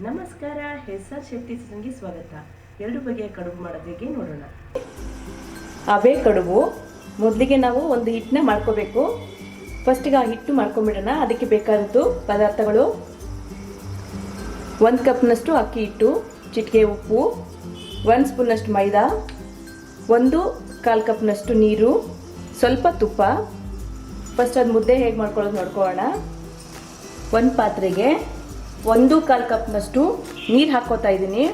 ನಮಸ್ಕಾರ, ಹೆಸರ್ ಶೆಟ್ಟಿ ಸೀಸನ್ಗೆ ಸ್ವಾಗತ. ಎರಡು ಬಗೆಯ ಕಡುಬು ಮಾಡೋದಕ್ಕೆ ನೋಡೋಣ. ಅವೇ ಕಡುಬು, ಮೊದಲಿಗೆ ನಾವು ಒಂದು ಹಿಟ್ಟನ್ನ ಮಾಡ್ಕೋಬೇಕು. ಫಸ್ಟಿಗೆ ಆ ಹಿಟ್ಟು ಮಾಡ್ಕೊಂಬಿಡೋಣ. ಅದಕ್ಕೆ ಬೇಕಾದದ್ದು ಪದಾರ್ಥಗಳು. ಒಂದು ಕಪ್ನಷ್ಟು ಅಕ್ಕಿ ಹಿಟ್ಟು, ಚಿಟಿಕೆ ಉಪ್ಪು, ಒಂದು ಸ್ಪೂನಷ್ಟು ಮೈದಾ, ಒಂದು ಕಾಲು ಕಪ್ನಷ್ಟು ನೀರು, ಸ್ವಲ್ಪ ತುಪ್ಪ. ಫಸ್ಟ್ ಅದು ಮುದ್ದೆ ಹೇಗೆ ಮಾಡ್ಕೊಳ್ಳೋದು ನೋಡ್ಕೊಳ್ಳೋಣ. ಒಂದು ಪಾತ್ರೆಗೆ ಒಂದು ಕಾಲು ಕಪ್ನಷ್ಟು ನೀರು ಹಾಕ್ಕೋತಾ ಇದ್ದೀನಿ.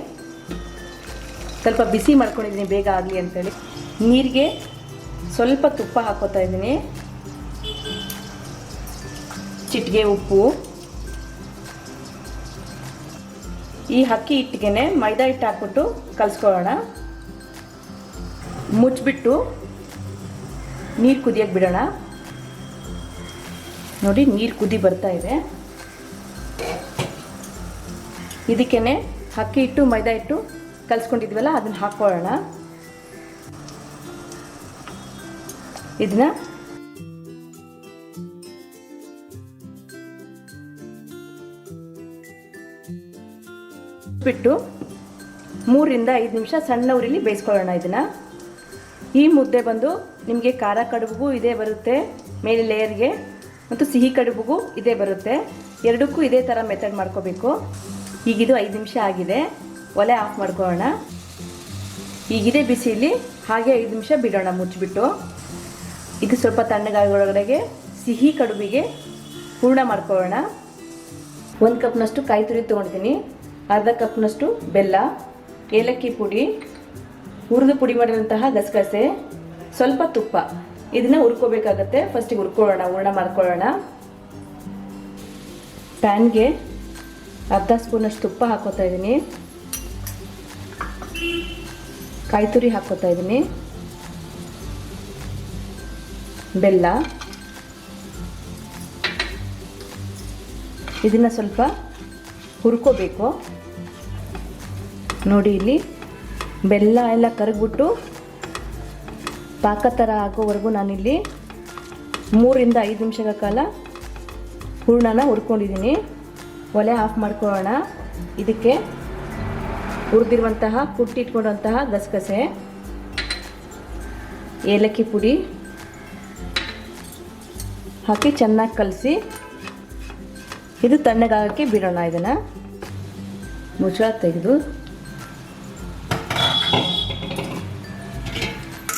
ಸ್ವಲ್ಪ ಬಿಸಿ ಮಾಡ್ಕೊಂಡಿದ್ದೀನಿ ಬೇಗ ಆಗಲಿ ಅಂತೇಳಿ. ನೀರಿಗೆ ಸ್ವಲ್ಪ ತುಪ್ಪ ಹಾಕ್ಕೋತಾ ಇದ್ದೀನಿ. ಚಿಟಿಗೆ ಉಪ್ಪು. ಈ ಅಕ್ಕಿ ಹಿಟ್ಟಿಗೆ ಮೈದಾ ಹಿಟ್ಟು ಹಾಕ್ಬಿಟ್ಟು ಕಲಿಸ್ಕೊಳ್ಳೋಣ. ಮುಚ್ಚಿಬಿಟ್ಟು ನೀರು ಕುದಿಯೋಕ್ಕೆ ಬಿಡೋಣ. ನೋಡಿ ನೀರು ಕುದಿ ಬರ್ತಾ ಇದೆ. ಇದಕ್ಕೇನೆ ಅಕ್ಕಿ ಹಿಟ್ಟು ಮೈದಾ ಹಿಟ್ಟು ಕಲಿಸ್ಕೊಂಡಿದ್ವಲ್ಲ, ಅದನ್ನು ಹಾಕ್ಕೊಳ್ಳೋಣ. ಇದನ್ನ ಬಿಟ್ಟು ಮೂರಿಂದ ಐದು ನಿಮಿಷ ಸಣ್ಣ ಉರಿಲಿ ಬೇಯಿಸ್ಕೊಳ್ಳೋಣ ಇದನ್ನು. ಈ ಮುದ್ದೆ ಬಂದು ನಿಮಗೆ ಖಾರ ಕಡುಬುಗೂ ಇದೇ ಬರುತ್ತೆ, ಮೇಲೆ ಲೇಯರ್ಗೆ. ಮತ್ತು ಸಿಹಿ ಕಡುಬುಗೂ ಇದೇ ಬರುತ್ತೆ. ಎರಡಕ್ಕೂ ಇದೇ ಥರ ಮೆಥಡ್ ಮಾಡ್ಕೋಬೇಕು. ಈಗಿದು ಐದು ನಿಮಿಷ ಆಗಿದೆ. ಒಲೆ ಆಫ್ ಮಾಡ್ಕೊಳ್ಳೋಣ. ಈಗಿದೆ ಬಿಸಿಲಿ, ಹಾಗೆ ಐದು ನಿಮಿಷ ಬಿಡೋಣ, ಮುಚ್ಚಿಬಿಟ್ಟು. ಇದು ಸ್ವಲ್ಪ ತಣ್ಣಗಾಗೊಳಗಡೆಗೆ ಸಿಹಿ ಕಡುಬಿಗೆ ಹೂರ್ಣ ಮಾಡ್ಕೊಳ್ಳೋಣ. ಒಂದು ಕಪ್ನಷ್ಟು ಕಾಯಿ ತುರಿ ತೊಗೊಳ್ತೀನಿ ಅರ್ಧ ಕಪ್ನಷ್ಟು ಬೆಲ್ಲ, ಏಲಕ್ಕಿ ಪುಡಿ, ಹುರಿದು ಪುಡಿ ಮಾಡಿರೋಂತಹ ಗಸಗಸೆ, ಸ್ವಲ್ಪ ತುಪ್ಪ. ಇದನ್ನ ಹುರ್ಕೋಬೇಕಾಗತ್ತೆ. ಫಸ್ಟಿಗೆ ಹುರ್ಕೊಳ್ಳೋಣ, ಹೂರ್ಣ ಮಾಡ್ಕೊಳ್ಳೋಣ. ಪ್ಯಾನ್ಗೆ ಅರ್ಧ ಸ್ಪೂನಷ್ಟು ತುಪ್ಪ ಹಾಕೋತಾ ಇದ್ದೀನಿ. ಕಾಯಿ ತುರಿ ಹಾಕೋತಾ ಇದ್ದೀನಿ. ಬೆಲ್ಲ. ಇದನ್ನು ಸ್ವಲ್ಪ ಹುರ್ಕೋಬೇಕು. ನೋಡಿ ಇಲ್ಲಿ ಬೆಲ್ಲ ಎಲ್ಲ ಕರಗ್ಬಿಟ್ಟು ಪಾಕ ಥರ ಆಗೋವರೆಗೂ ನಾನಿಲ್ಲಿ ಮೂರಿಂದ ಐದು ನಿಮಿಷಗಳ ಕಾಲ ಹೂರ್ಣನ ಹುರ್ಕೊಂಡಿದ್ದೀನಿ. ಒಲೆ ಆಫ್ ಮಾಡ್ಕೊಳ್ಳೋಣ. ಇದಕ್ಕೆ ಹುರಿದಿರುವಂತಹ, ಕುಟ್ಟಿಟ್ಕೊಂಡಂತಹ ಗಸಗಸೆ, ಏಲಕ್ಕಿ ಪುಡಿ ಹಾಕಿ ಚೆನ್ನಾಗಿ ಕಲಸಿ ಇದು ತಣ್ಣಗಾಗಕ್ಕೆ ಬಿಡೋಣ ಇದನ್ನು. ಮುಚ್ಚಳ ತೆಗೆದು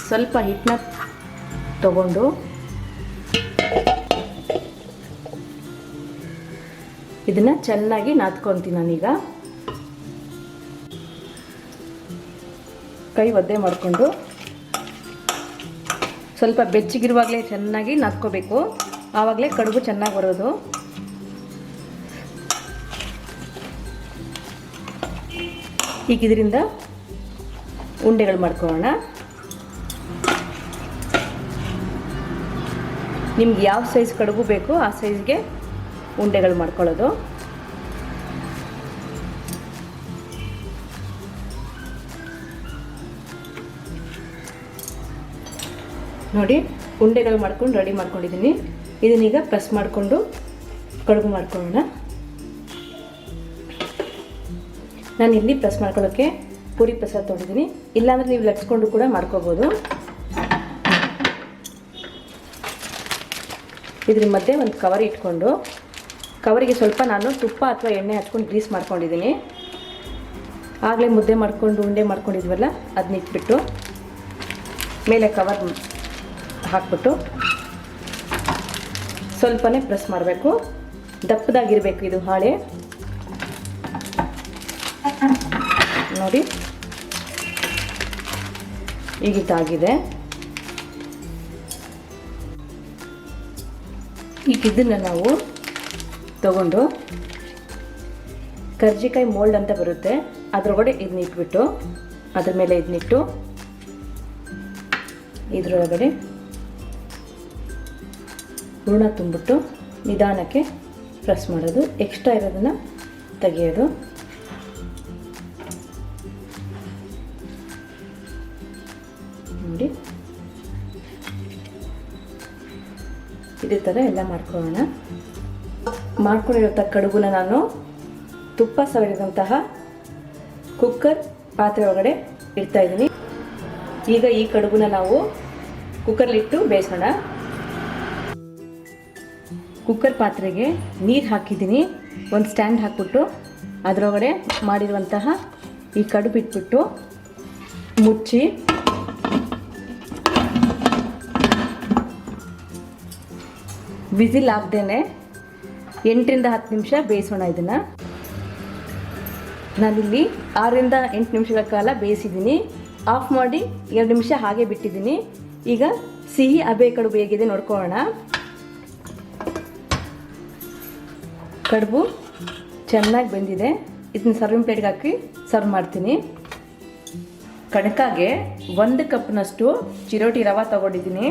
ಸ್ವಲ್ಪ ಹಿಟ್ಟನ್ನ ತಗೊಂಡು ಇದನ್ನು ಚೆನ್ನಾಗಿ ನಾದ್ಕೊತೀನಿ ನಾನೀಗ. ಕೈ ಒದ್ದೆ ಮಾಡಿಕೊಂಡು ಸ್ವಲ್ಪ ಬೆಚ್ಚಗಿರುವಾಗಲೇ ಚೆನ್ನಾಗಿ ನಾದ್ಕೋಬೇಕು. ಆವಾಗಲೇ ಕಡುಬು ಚೆನ್ನಾಗಿ ಬರೋದು. ಈಗ ಇದರಿಂದ ಉಂಡೆಗಳು ಮಾಡ್ಕೊಳ್ಳೋಣ. ನಿಮ್ಗೆ ಯಾವ ಸೈಜ್ ಕಡುಬು ಬೇಕೋ ಆ ಸೈಜ್ಗೆ ಉಂಡೆಗಳು ಮಾಡ್ಕೊಳ್ಳೋದು. ನೋಡಿ, ಉಂಡೆಗಳು ಮಾಡ್ಕೊಂಡು ರೆಡಿ ಮಾಡ್ಕೊಂಡಿದ್ದೀನಿ. ಇದನ್ನೀಗ ಪ್ರೆಸ್ ಮಾಡಿಕೊಂಡು ಕಡುಬು ಮಾಡ್ಕೊಳ್ಳೋಣ. ನಾನು ಇಲ್ಲಿ ಪ್ರೆಸ್ ಮಾಡ್ಕೊಳ್ಳೋಕ್ಕೆ ಪೂರಿ ಪ್ರಸಾದ ತೊಗೊಂಡಿದ್ದೀನಿ. ಇಲ್ಲಾಂದರೆ ನೀವು ಲಟ್ಸ್ಕೊಂಡು ಕೂಡ ಮಾಡ್ಕೋಬೋದು. ಇದ್ರ ಮಧ್ಯೆ ಒಂದು ಕವರ್ ಇಟ್ಕೊಂಡು ಕವರಿಗೆ ಸ್ವಲ್ಪ ನಾನು ತುಪ್ಪ ಅಥವಾ ಎಣ್ಣೆ ಹಚ್ಕೊಂಡು ಗ್ರೀಸ್ ಮಾಡ್ಕೊಂಡಿದ್ದೀನಿ. ಆಗಲೇ ಮುದ್ದೆ ಮಾಡ್ಕೊಂಡು, ಉಂಡೆ ಮಾಡ್ಕೊಂಡಿದ್ವಲ್ಲ ಅದನ್ನ ಇಟ್ಬಿಟ್ಟು ಮೇಲೆ ಕವರ್ ಹಾಕ್ಬಿಟ್ಟು ಸ್ವಲ್ಪನೇ ಪ್ರೆಸ್ ಮಾಡಬೇಕು. ದಪ್ಪದಾಗಿರಬೇಕು ಇದು ಹಾಳೆ. ನೋಡಿ. ಈಗ ಇದಾಗಿದೆ. ಈಗ ಇದನ್ನು ನಾವು ತಗೊಂಡು ಕರ್ಜಿಕಾಯಿ ಮೋಲ್ಡ್ ಅಂತ ಬರುತ್ತೆ. ಅದರೊಳಗಡೆ ಇದನ್ನ ಇಟ್ಬಿಟ್ಟು, ಅದ್ರ ಮೇಲೆ ಇದನ್ನಿಟ್ಟು ಇದರೊಳಗಡೆ ಹೂರ್ಣ ತುಂಬಿಟ್ಟು ನಿಧಾನಕ್ಕೆ ಪ್ರೆಸ್ ಮಾಡೋದು. ಎಕ್ಸ್ಟ್ರಾ ಇರೋದನ್ನು ತೆಗೆಯೋದು. ನೋಡಿ. ಇದೇ ಥರ ಎಲ್ಲ ಮಾಡ್ಕೊಳ್ಳೋಣ. ಮಾಡ್ಕೊಂಡಿರೋ ಕಡುಬುನ ನಾನು ತುಪ್ಪ ಸವರಿದಂತಹ ಕುಕ್ಕರ್ ಪಾತ್ರೆ ಒಳಗಡೆ ಇಡ್ತಾ ಇದ್ದೀನಿ. ಈಗ ಈ ಕಡುಬುನ ನಾವು ಕುಕ್ಕರ್ಲಿಟ್ಟು ಬೇಯಿಸೋಣ. ಕುಕ್ಕರ್ ಪಾತ್ರೆಗೆ ನೀರು ಹಾಕಿದ್ದೀನಿ. ಒಂದು ಸ್ಟ್ಯಾಂಡ್ ಹಾಕ್ಬಿಟ್ಟು ಅದರೊಳಗಡೆ ಮಾಡಿರುವಂತಹ ಈ ಕಡುಬು ಇಟ್ಬಿಟ್ಟು ಮುಚ್ಚಿ ವಿಸಿಲ್ ಹಾಕ್ದೇನೆ ಎಂಟರಿಂದ ಹತ್ತು ನಿಮಿಷ ಬೇಯಿಸೋಣ ಇದನ್ನು. ನಾನಿಲ್ಲಿ ಆರರಿಂದ ಎಂಟು ನಿಮಿಷಗಳ ಕಾಲ ಬೇಯಿಸಿದ್ದೀನಿ. ಆಫ್ ಮಾಡಿ ಎರಡು ನಿಮಿಷ ಹಾಗೆ ಬಿಟ್ಟಿದ್ದೀನಿ. ಈಗ ಸಿಹಿ ಅಬೆ ಕಡುಬು ಹೇಗಿದೆ ನೋಡ್ಕೊಳ್ಳೋಣ. ಕಡುಬು ಚೆನ್ನಾಗಿ ಬಂದಿದೆ. ಇದನ್ನ ಸರ್ವಿಂಗ್ ಪ್ಲೇಟ್ಗೆ ಹಾಕಿ ಸರ್ವ್ ಮಾಡ್ತೀನಿ. ಕಣಕಾಗೆ ಒಂದು ಕಪ್ನಷ್ಟು ಚಿರೋಟಿ ರವೆ ತಗೊಂಡಿದ್ದೀನಿ.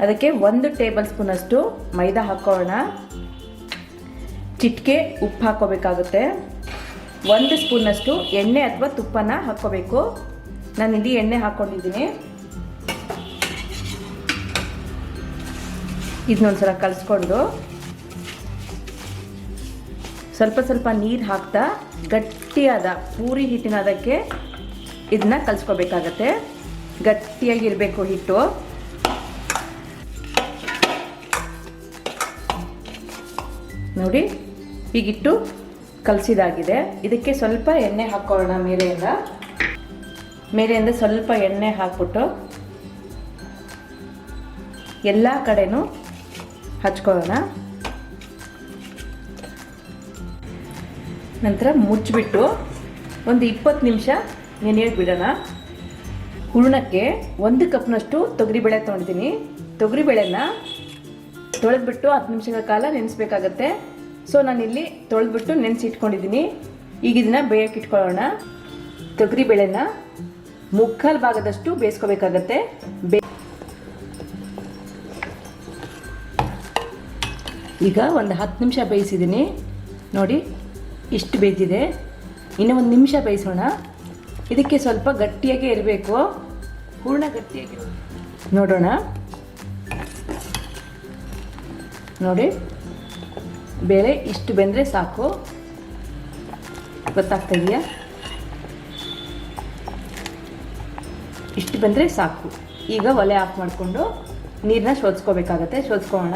ಅದಕ್ಕೆ ಒಂದು ಟೇಬಲ್ ಸ್ಪೂನಷ್ಟು ಮೈದಾ ಹಾಕೋಣ ಚಿಟಿಕೆ ಉಪ್ಪು ಹಾಕೋಬೇಕಾಗುತ್ತೆ ಒಂದು ಸ್ಪೂನಷ್ಟು ಎಣ್ಣೆ ಅಥವಾ ತುಪ್ಪನ ಹಾಕ್ಕೋಬೇಕು. ನಾನು ಇಲ್ಲಿ ಎಣ್ಣೆ ಹಾಕ್ಕೊಂಡಿದ್ದೀನಿ. ಇದನ್ನೊಂದ್ಸಲ ಕಲಿಸ್ಕೊಂಡು ಸ್ವಲ್ಪ ಸ್ವಲ್ಪ ನೀರು ಹಾಕ್ತಾ ಗಟ್ಟಿಯಾದ, ಪೂರಿ ಹಿಟ್ಟಿನ ಅದಕ್ಕೆ ಇದನ್ನ ಕಲಿಸ್ಕೋಬೇಕಾಗತ್ತೆ. ಗಟ್ಟಿಯಾಗಿರಬೇಕು ಹಿಟ್ಟು. ನೋಡಿ ಹೀಗಿಟ್ಟು ಕಲಸಿದಾಗಿದೆ. ಇದಕ್ಕೆ ಸ್ವಲ್ಪ ಎಣ್ಣೆ ಹಾಕೋಣ ಮೇಲೆಯಿಂದ. ಮೇಲೆಯಿಂದ ಸ್ವಲ್ಪ ಎಣ್ಣೆ ಹಾಕ್ಬಿಟ್ಟು ಎಲ್ಲ ಕಡೆನೂ ಹಚ್ಕೊಳ್ಳೋಣ. ನಂತರ ಮುಚ್ಚಿಬಿಟ್ಟು ಒಂದು ಇಪ್ಪತ್ತು ನಿಮಿಷ ನೆನೆಯೋಕೆ ಬಿಡೋಣ. ಹೂರ್ಣಕ್ಕೆ ಒಂದು ಕಪ್ನಷ್ಟು ತೊಗರಿಬೇಳೆ ತೊಗೊಂಡಿದ್ದೀನಿ. ತೊಗರಿಬೇಳೆನ ತೊಳೆದ್ಬಿಟ್ಟು ಹತ್ತು ನಿಮಿಷಗಳ ಕಾಲ ನೆನೆಸ್ಬೇಕಾಗತ್ತೆ. ಸೊ ನಾನಿಲ್ಲಿ ತೊಳೆದ್ಬಿಟ್ಟು ನೆನೆಸಿಟ್ಕೊಂಡಿದ್ದೀನಿ. ಈಗ ಇದನ್ನ ಬೇಯಕ್ಕೆ ಇಟ್ಕೊಳ್ಳೋಣ. ತೊಗರಿಬೇಳೆನ ಮುಕ್ಕಾಲು ಭಾಗದಷ್ಟು ಬೇಯಿಸ್ಕೋಬೇಕಾಗತ್ತೆ. ಬೇ ಈಗ ಒಂದು ಹತ್ತು ನಿಮಿಷ ಬೇಯಿಸಿದ್ದೀನಿ. ನೋಡಿ, ಇಷ್ಟು ಬೇಯ್ತಿದೆ. ಇನ್ನು ಒಂದು ನಿಮಿಷ ಬೇಯಿಸೋಣ. ಇದಕ್ಕೆ ಸ್ವಲ್ಪ ಗಟ್ಟಿಯಾಗಿ ಇರಬೇಕು. ಹೂರ್ಣ ಗಟ್ಟಿಯಾಗಿ ನೋಡೋಣ. ನೋಡಿ. ಬೇಳೆ ಇಷ್ಟು ಬೆಂದರೆ ಸಾಕು. ಗೊತ್ತಾಗ್ತಾ ಇದೆಯಾ? ಇಷ್ಟು ಬಂದರೆ ಸಾಕು. ಈಗ ಒಲೆ ಆಫ್ ಮಾಡಿಕೊಂಡು ನೀರನ್ನ ಶೋಧಿಸ್ಕೋಬೇಕಾಗತ್ತೆ ಶೋಧಿಸ್ಕೋಣ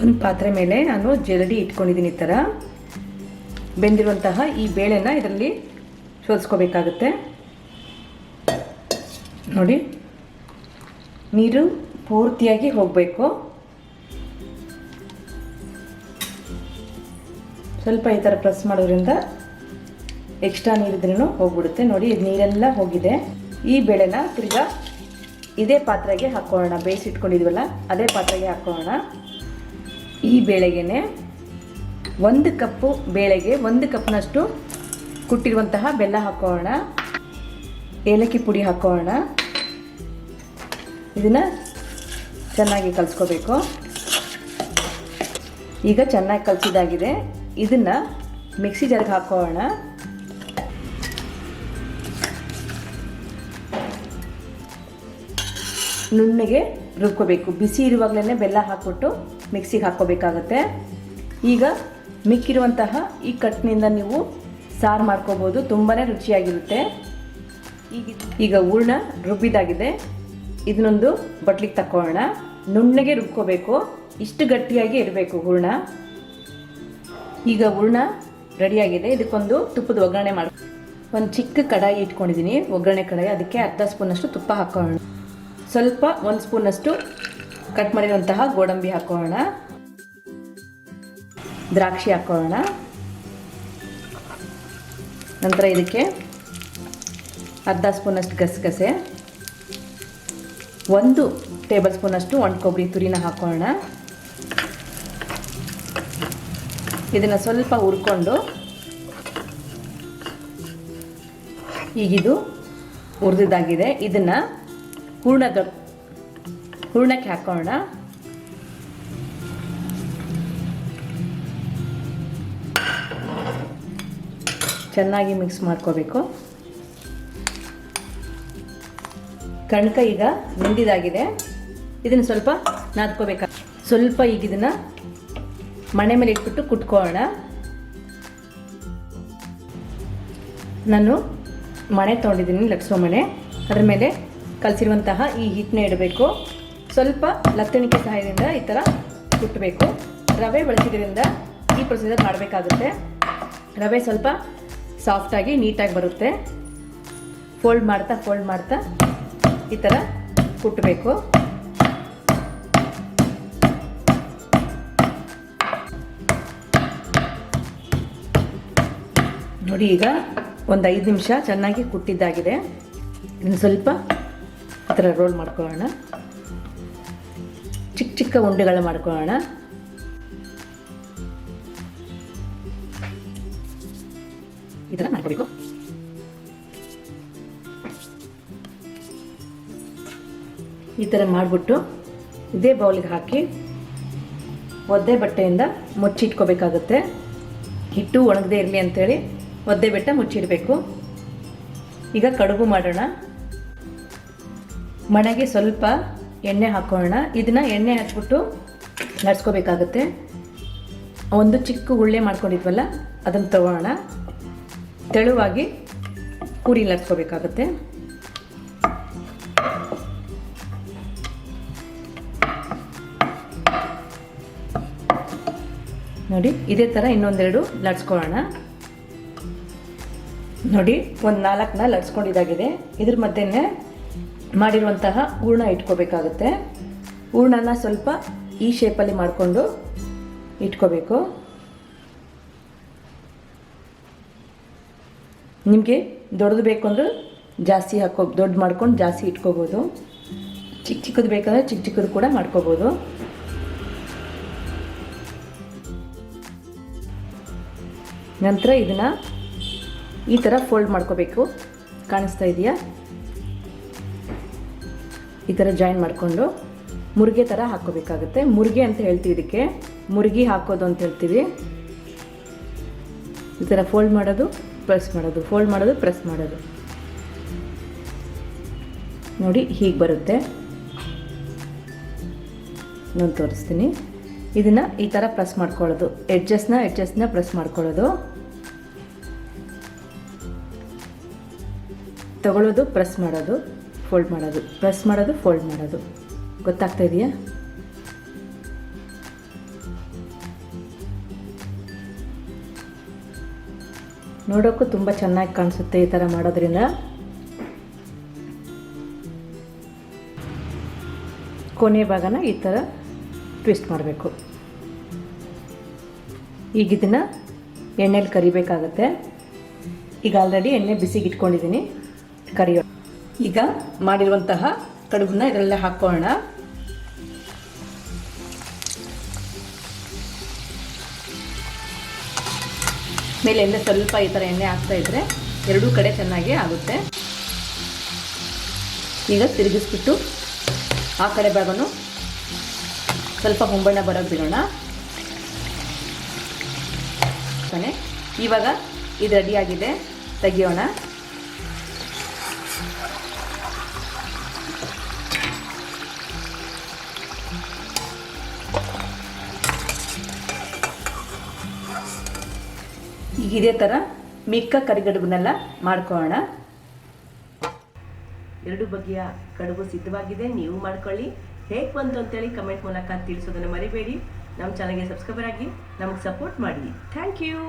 ಒಂದು ಪಾತ್ರೆ ಮೇಲೆ ನಾನು ಜರಡಿ ಇಟ್ಕೊಂಡಿದ್ದೀನಿ ಈ ಥರ ಬೆಂದಿರುವಂತಹ ಈ ಬೇಳೆನ ಇದರಲ್ಲಿ ಶೋಧಿಸ್ಕೋಬೇಕಾಗತ್ತೆ ನೋಡಿ. ನೀರು ಪೂರ್ತಿಯಾಗಿ ಹೋಗಬೇಕು. ಸ್ವಲ್ಪ ಈ ಥರ ಪ್ರೆಸ್ ಮಾಡೋದ್ರಿಂದ ಎಕ್ಸ್ಟ್ರಾ ನೀರಿದ್ರೂ ಹೋಗ್ಬಿಡುತ್ತೆ. ನೋಡಿ, ಇದು ನೀರೆಲ್ಲ ಹೋಗಿದೆ. ಈ ಬೆಳೆನ ತಿರ್ಗಾ ಇದೇ ಪಾತ್ರೆಗೆ ಹಾಕೋಣ. ಬೇಯಿಸಿಟ್ಕೊಂಡಿದ್ವಲ್ಲ ಅದೇ ಪಾತ್ರೆಗೆ ಹಾಕೋಣ. ಈ ಬೇಳೆಗೆನೆ ಒಂದು ಕಪ್ಪು ಬೇಳೆಗೆ ಒಂದು ಕಪ್ನಷ್ಟು ಕುಟ್ಟಿರುವಂತಹ ಬೆಲ್ಲ ಹಾಕೋಣ. ಏಲಕ್ಕಿ ಪುಡಿ ಹಾಕೋಣ. ಇದನ್ನು ಚೆನ್ನಾಗಿ ಕಲಿಸ್ಕೋಬೇಕು. ಈಗ ಚೆನ್ನಾಗಿ ಕಲಿಸಿದಾಗಿದೆ ಇದನ್ನು ಮಿಕ್ಸಿ ಜಾರಿಗೆ ಹಾಕೋಣ. ನುಣ್ಣಗೆ ರುಬ್ಕೋಬೇಕು. ಬಿಸಿ ಇರುವಾಗಲೇ ಬೆಲ್ಲ ಹಾಕ್ಬಿಟ್ಟು ಮಿಕ್ಸಿಗೆ ಹಾಕ್ಕೋಬೇಕಾಗತ್ತೆ. ಈಗ ಮಿಕ್ಕಿರುವಂತಹ ಈ ಕಟ್ನಿಂದ ನೀವು ಸಾರು ಮಾಡ್ಕೋಬೋದು. ತುಂಬಾ ರುಚಿಯಾಗಿರುತ್ತೆ. ಈಗ ಈಗ ಹೂರ್ಣ ರುಬ್ಬಿದಾಗಿದೆ ಇದನ್ನೊಂದು ಬಟ್ಲಿಗೆ ತಕ್ಕೋಣ. ನುಣ್ಣಗೆ ರುಬ್ಕೋಬೇಕು. ಇಷ್ಟು ಗಟ್ಟಿಯಾಗಿ ಇರಬೇಕು ಹೂರ್ಣ. ಈಗ ಹೂರ್ಣ ರೆಡಿಯಾಗಿದೆ. ಇದಕ್ಕೊಂದು ತುಪ್ಪದ ಒಗ್ಗರಣೆ ಮಾಡಿ ಒಂದು ಚಿಕ್ಕ ಕಡಾಯಿ ಇಟ್ಕೊಂಡಿದ್ದೀನಿ ಒಗ್ಗರಣೆ ಕಡಾಯಿ. ಅದಕ್ಕೆ ಅರ್ಧ ಸ್ಪೂನಷ್ಟು ತುಪ್ಪ ಹಾಕೋಣ. ಸ್ವಲ್ಪ ಒಂದು ಸ್ಪೂನಷ್ಟು ಕಟ್ ಮಾಡಿರುವಂತಹ ಗೋಡಂಬಿ ಹಾಕೋಣ. ದ್ರಾಕ್ಷಿ ಹಾಕೋಣ. ನಂತರ ಇದಕ್ಕೆ ಅರ್ಧ ಸ್ಪೂನಷ್ಟು ಗಸಗಸೆ. ಒಂದು ಟೇಬಲ್ ಸ್ಪೂನಷ್ಟು ಒಣ ಕೊಬ್ಬರಿ ತುರಿನ ಹಾಕೋಣ. ಇದನ್ನು ಸ್ವಲ್ಪ ಹುರ್ಕೊಂಡು ಈಗಿದು ಹುರಿದಿದ್ದಾಗಿದೆ. ಇದನ್ನು ಹೂರ್ಣದ ಹೂರ್ಣಕ್ಕೆ ಹಾಕೋಣ. ಚೆನ್ನಾಗಿ ಮಿಕ್ಸ್ ಮಾಡ್ಕೋಬೇಕು. ಕಣಕ ಈಗ ನೆಂದಿದಾಗಿದೆ ಇದನ್ನು ಸ್ವಲ್ಪ ನಾದ್ಕೋಬೇಕು? ಸ್ವಲ್ಪ ಈಗ ಇದನ್ನು ಮಣೆ ಮೇಲೆ ಇಟ್ಬಿಟ್ಟು ಕುಟ್ಕೋಣ ನಾನು ಮಣೆ ತೊಗೊಂಡಿದ್ದೀನಿ, ಲಟ್ಸೋ ಮಣೆ. ಅದ್ರ ಮೇಲೆ ಕಲಸಿರುವಂತಹ ಈ ಹಿಟ್ಟನ್ನ ಇಡಬೇಕು. ಸ್ವಲ್ಪ ಲತ್ತಣಿಕೆ ಸಹಾಯದಿಂದ ಈ ಥರ ಕುಟ್ಟಬೇಕು ರವೆ ಬಳಸಿದ್ರಿಂದ ಈ ಪ್ರೊಸೀಜರ್ ಮಾಡಬೇಕಾಗುತ್ತೆ. ರವೆ ಸ್ವಲ್ಪ ಸಾಫ್ಟಾಗಿ ನೀಟಾಗಿ ಬರುತ್ತೆ. ಫೋಲ್ಡ್ ಮಾಡ್ತಾ ಫೋಲ್ಡ್ ಮಾಡ್ತಾ ಈ ಥರ ಕುಟ್ಟಬೇಕು ನೋಡಿ ಈಗ ಒಂದು ಐದು ನಿಮಿಷ ಚೆನ್ನಾಗಿ ಕುಟ್ಟಿದ್ದಾಗಿದೆ. ಇನ್ನು ಸ್ವಲ್ಪ ಆ ಥರ ರೋಲ್ ಮಾಡ್ಕೊಳ್ಳೋಣ. ಚಿಕ್ಕ ಚಿಕ್ಕ ಉಂಡೆಗಳು ಮಾಡ್ಕೊಳ್ಳೋಣ. ಈ ಥರ ಮಾಡ್ಕೊಬೇಕು. ಈ ಥರ ಮಾಡಿಬಿಟ್ಟು ಇದೇ ಬೌಲಿಗೆ ಹಾಕಿ ಒದ್ದೆ ಬಟ್ಟೆಯಿಂದ ಮುಚ್ಚಿಟ್ಕೋಬೇಕಾಗುತ್ತೆ. ಹಿಟ್ಟು ಒಣಗದೇ ಇರಲಿ ಅಂತೇಳಿ ಒದ್ದೆ ಬೆಟ್ಟ ಮುಚ್ಚಿಡಬೇಕು. ಈಗ ಕಡುಬು ಮಾಡೋಣ. ಮಣೆಗೆ ಸ್ವಲ್ಪ ಎಣ್ಣೆ ಹಾಕೋಣ. ಇದನ್ನ ಎಣ್ಣೆ ಹಾಕ್ಬಿಟ್ಟು ನಡ್ಸ್ಕೋಬೇಕಾಗುತ್ತೆ. ಒಂದು ಚಿಕ್ಕ ಉಳ್ಳೆ ಮಾಡ್ಕೊಂಡಿದ್ವಲ್ಲ, ಅದನ್ನು ತಗೊಳ್ಳೋಣ ತೆಳುವಾಗಿ ಪೂರಿ ನಡ್ಸ್ಕೋಬೇಕಾಗತ್ತೆ. ನೋಡಿ, ಇದೇ ಥರ ಇನ್ನೊಂದೆರಡು ಲಟ್ಸ್ಕೊಳ್ಳೋಣ ನೋಡಿ, ಒಂದು ನಾಲ್ಕನ್ನ ಲಟ್ಸ್ಕೊಂಡಿದ್ದಾಗಿದೆ ಇದ್ರ ಮಧ್ಯೆ ಮಾಡಿರುವಂತಹ ಹೂರ್ಣ ಇಟ್ಕೋಬೇಕಾಗುತ್ತೆ. ಹೂರ್ಣನ ಸ್ವಲ್ಪ ಈ ಶೇಪಲ್ಲಿ ಮಾಡಿಕೊಂಡು ಇಟ್ಕೋಬೇಕು. ನಿಮಗೆ ದೊಡ್ಡದು ಬೇಕು ಜಾಸ್ತಿ ಹಾಕೋ, ದೊಡ್ಡ ಮಾಡ್ಕೊಂಡು ಜಾಸ್ತಿ ಇಟ್ಕೋಬೋದು. ಚಿಕ್ಕ ಚಿಕ್ಕದು ಬೇಕಂದ್ರೆ ಚಿಕ್ಕ ಚಿಕ್ಕದು ಕೂಡ ಮಾಡ್ಕೋಬೋದು. ನಂತರ ಇದನ್ನು ಈ ಥರ ಫೋಲ್ಡ್ ಮಾಡ್ಕೋಬೇಕು. ಕಾಣಿಸ್ತಾ ಇದೆಯಾ? ಈ ಥರ ಜಾಯಿನ್ ಮಾಡಿಕೊಂಡು ಮುರುಗೆ ಥರ ಹಾಕ್ಕೋಬೇಕಾಗುತ್ತೆ. ಮುರುಗೆ ಅಂತ ಹೇಳ್ತೀವಿ ಇದಕ್ಕೆ. ಮುರುಗಿ ಹಾಕೋದು ಅಂತ ಹೇಳ್ತೀವಿ. ಈ ಥರ ಫೋಲ್ಡ್ ಮಾಡೋದು ಪ್ರೆಸ್ ಮಾಡೋದು. ಫೋಲ್ಡ್ ಮಾಡೋದು ಪ್ರೆಸ್ ಮಾಡೋದು. ನೋಡಿ, ಹೀಗೆ ಬರುತ್ತೆ. ನಾನು ತೋರಿಸ್ತೀನಿ. ಇದನ್ನು ಈ ಥರ ಪ್ರೆಸ್ ಮಾಡ್ಕೊಳ್ಳೋದು. ಎಡ್ಜಸ್ನ ಎಡ್ಜಸ್ನ ಪ್ರೆಸ್ ಮಾಡ್ಕೊಳ್ಳೋದು. ತಗೊಳ್ಳೋದು ಪ್ರೆಸ್ ಮಾಡೋದು ಫೋಲ್ಡ್ ಮಾಡೋದು. ಪ್ರೆಸ್ ಮಾಡೋದು ಫೋಲ್ಡ್ ಮಾಡೋದು. ಗೊತ್ತಾಗ್ತಾ ಇದೆಯಾ? ನೋಡೋಕ್ಕೂ ತುಂಬ ಚೆನ್ನಾಗಿ ಕಾಣಿಸುತ್ತೆ ಈ ಥರ ಮಾಡೋದ್ರಿಂದ. ಕೊನೆ ಭಾಗನ ಈ ಥರ ಟ್ವಿಸ್ಟ್ ಮಾಡಬೇಕು. ಈಗ ಇದನ್ನು ಎಣ್ಣೆಲಿ ಕರಿಬೇಕಾಗತ್ತೆ. ಈಗ ಆಲ್ರೆಡಿ ಎಣ್ಣೆ ಬಿಸಿಗೆ ಇಟ್ಕೊಂಡಿದ್ದೀನಿ ಕರಿಯೋ ಈಗ ಮಾಡಿರುವಂತಹ ಕಡುಬನ್ನ ಇದರಲ್ಲೇ ಹಾಕೋಣ. ಮೇಲೆ ಎಣ್ಣೆ ಸ್ವಲ್ಪ ಈ ಥರ ಎಣ್ಣೆ ಹಾಕ್ತಾ ಇದ್ರೆ ಎರಡೂ ಕಡೆ ಚೆನ್ನಾಗಿ ಆಗುತ್ತೆ. ಈಗ ತಿರುಗಿಸ್ಬಿಟ್ಟು ಆ ಕಡೆ ಭಾಗನು ಸ್ವಲ್ಪ ಹೊಂಬಣ್ಣ ಬರೋಕ್ಕೆ ಬಿಡೋಣ. ಇವಾಗ ಇದು ರೆಡಿಯಾಗಿದೆ ತೆಗಿಯೋಣ. ಈಗ ಇದೇ ಥರ ಮಿಕ್ಕ ಕರಿಗಡುಬನ್ನೆಲ್ಲ ಮಾಡ್ಕೊಳ್ಳೋಣ. ಎರಡು ಬಗೆಯ ಕಡುಬು ಸಿದ್ಧವಾಗಿದೆ, ನೀವು ಮಾಡ್ಕೊಳ್ಳಿ. ಹೇಗೆ ಬಂತು ಅಂತೇಳಿ ಕಮೆಂಟ್ ಮೂಲಕ ತಿಳಿಸೋದನ್ನು ಮರಿಬೇಡಿ. ನಮ್ಮ ಚಾನಲ್ಗೆ ಸಬ್ಸ್ಕ್ರೈಬರ್ ಆಗಿ ನಮಗೆ ಸಪೋರ್ಟ್ ಮಾಡಿ. Thank you.